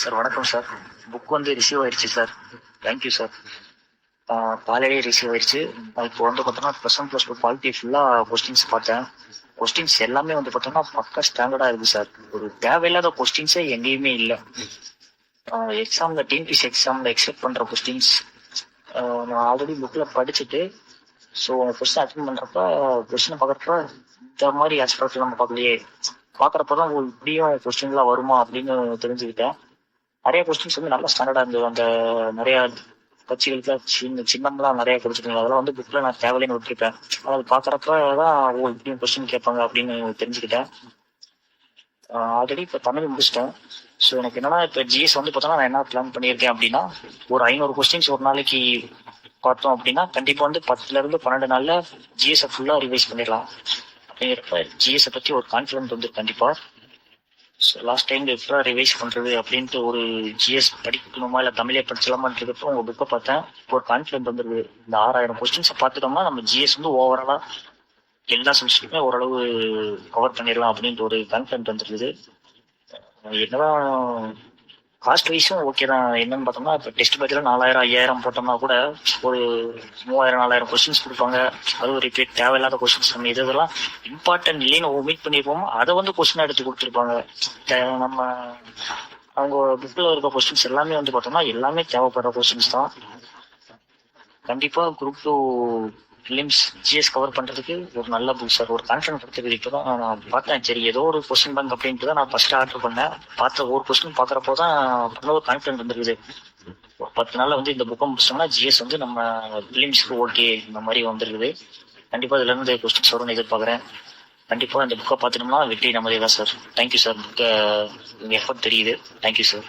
Sir வணக்கம் sir. Book வந்து receive ஆயிடுச்சு சார். Thank you sir. காலையிலேயே ரிசீவ் ஆயிடுச்சு நான் இப்போ வந்து பார்த்தோன்னா plus one plus two quality ஃபுல்லாக கொஸ்டின்ஸ் பார்த்தேன். கொஸ்டின்ஸ் எல்லாமே வந்து பார்த்தோன்னா பக்கா ஸ்டாண்டர்டாக இருக்குது சார். ஒரு தேவையில்லாத கொஸ்டின்ஸே எங்கேயுமே இல்லை. எக்ஸாமில் டிஎன்பிசி எக்ஸாமில் எக்ஸெப்ட் பண்ணுற கொஸ்டின்ஸ் நான் ஆல்ரெடி புக்கில் படிச்சுட்டு ஸோ கொஸ்டின் அட்டன் பண்ணுறப்ப கொஸ்டினை பார்க்குறப்ப இந்த மாதிரி ஆஸ்பெக்ட் நம்ம பார்க்கலையே. பார்க்குறப்ப தான் இப்படியும் கொஸ்டின்லாம் வருமா அப்படின்னு தெரிஞ்சுக்கிட்டேன். நிறைய கொஸ்டின்ஸ் வந்து நல்லா ஸ்டாண்டர்டாக இருந்தது. அந்த நிறைய கட்சிகளுக்கு சின்ன சின்னம்லாம் நிறைய கொடுத்துருக்காங்க அதெல்லாம் வந்து புக்கில் நான் தேவையில்லைன்னு விட்டுருப்பேன். அது பார்க்குறப்ப தான் ஓ இப்படியும் கொஸ்டின் கேட்பாங்க அப்படின்னு தெரிஞ்சுக்கிட்டேன். ஆல்ரெடி இப்போ தமிழ் முடிச்சிட்டேன். ஸோ எனக்கு என்னன்னா இப்போ ஜிஎஸ் வந்து பார்த்தோன்னா நான் என்ன பிளான் பண்ணியிருக்கேன் அப்படின்னா ஒரு ஐநூறு கொஸ்டின்ஸ் ஒரு நாளைக்கு பார்த்தோம் அப்படின்னா கண்டிப்பாக வந்து பத்துல இருந்து பன்னெண்டு நாள்ல ஜிஎஸ்ஸை ஃபுல்லாக ரிவைஸ் பண்ணிடலாம். அப்படிங்கிறப்ப ஜிஎஸ்ஸை பற்றி ஒரு கான்ஃபிடென்ட் வந்து கண்டிப்பாக ஸோ லாஸ்ட் டைம் எப்படா ரிவைஸ் பண்ணுறது அப்படின்ட்டு ஒரு ஜிஎஸ் படிக்கணுமா இல்லை தமிழே படிச்சலாமான்றதுப்போ உங்கள் புக்கை பார்த்தேன். ஒரு கான்ஃபிடென்ட் வந்துருது. இந்த ஆறாயிரம் கொஸ்டின்ஸை பார்த்துட்டோம்னா நம்ம ஜிஎஸ் வந்து ஓவராலாக எல்லா சப்ஜெக்ட்டுமே ஓரளவு கவர் பண்ணிடலாம் அப்படின்ட்டு ஒரு கான்ஃபிடென்ட் வந்துருக்குது. என்னதான் காஸ்ட் வைஸும் ஓகே தான். என்னன்னு பார்த்தோம்னா இப்போ டெஸ்ட் பேட்சில் நாலாயிரம் ஐயாயிரம் போட்டோம்னா கூட ஒரு மூவாயிரம் நாலாயிரம் கொஸ்டின்ஸ் கொடுப்பாங்க. அது ஒரு ரிப்பீட் தேவையில்லாத கொஸ்டின்ஸ் நம்ம இது இதெல்லாம் இம்பார்ட்டன்ட் இல்லைன்னு ஒமிட் பண்ணியிருப்போம் அதை வந்து கொஸ்டின் எடுத்து கொடுத்துருப்பாங்க. தே- நம்ம அவங்க புக்கில் இருக்க கொஸ்டின்ஸ் எல்லாமே வந்து பார்த்தோம்னா எல்லாமே தேவைப்படுற கொஸ்டின்ஸ் தான். கண்டிப்பாக group two prelims GS cover பண்ணுறதுக்கு ஒரு நல்ல புக் சார் ஒரு கான்ஃபிடன்ஸ் கொடுத்துருக்கு இப்போ தான் நான் பார்த்தேன். சரி ஏதோ ஒரு கொஸ்டின் பேங்க் அப்படின்ட்டு தான் நான் ஃபஸ்ட்டு ஆர்டர் பண்ணேன். பார்த்த ஒரு கொஸ்டின் பார்க்குறப்போ தான் ஒரு கான்ஃபிடன்ஸ் வந்துருக்குது. ஒரு பத்து நாளில் வந்து இந்த புக்கை முடிச்சோம்னா ஜிஎஸ் வந்து நம்ம ஃபிலிம்ஸ்க்கு ஓகே இந்த மாதிரி வந்துருக்குது. கண்டிப்பாக இதுலேருந்து கொஸ்டின்ஸ் வரும்னு எதிர்பார்க்குறேன். கண்டிப்பாக இந்த புக்கை பார்த்துட்டோம்னா வெற்றி நம்மதே தான் சார் தேங்க்யூ சார் புக்கை எஃபர்ட் தெரியுது. Thank you sir